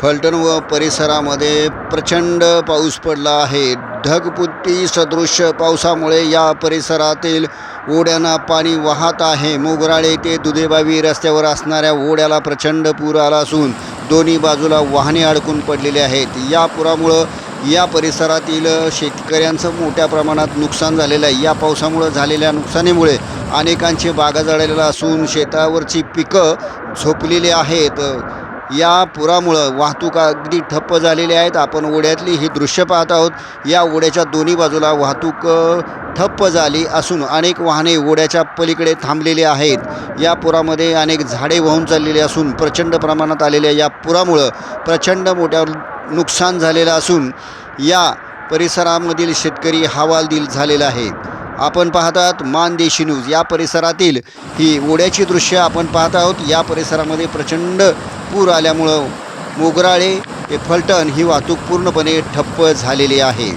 फलटण व परिसरामध्ये प्रचंड पाऊस पडला आहे. ढगपुट्टी सदृश पावसामुळे या परिसरातील ओढ्यांना पाणी वाहत आहे. मोगराळे ते दुधेबावी रस्त्यावर असणाऱ्या ओढ्याला प्रचंड पूर आला असून दोन्ही बाजूला वाहने अडकून पडलेली आहेत. या पुरामुळं या परिसरातील शेतकऱ्यांचं मोठ्या प्रमाणात नुकसान झालेलं आहे. या पावसामुळं झालेल्या नुकसानीमुळे अनेकांचे बागा जळालेल्या असून शेतावरची पिकं झोपलेली आहेत. या पुरामुळं वाहतूक अगदी ठप्प झालेली आहेत. आपण ओढ्यातली ही दृश्य पाहत आहोत. या ओढ्याच्या दोन्ही बाजूला वाहतूक ठप्प झाली असून अनेक वाहने ओढ्याच्या पलीकडे थांबलेली आहेत. या पुरामध्ये अनेक झाडे वाहून चाललेली असून प्रचंड प्रमाणात आलेल्या या पुरामुळं प्रचंड मोठ्या नुकसान झालेलं असून या परिसरामधील शेतकरी हवालदिल झालेला आहे. आपण पाहत आहात मानदेशी न्यूज. या परिसरातील ही ओढ्याची दृश्य आपण पाहत आहोत. या परिसरामध्ये प्रचंड पूर आल्यामुळं मोगराळे ते फलटण ही वाहतूक पूर्णपणे ठप्प झालेली आहे.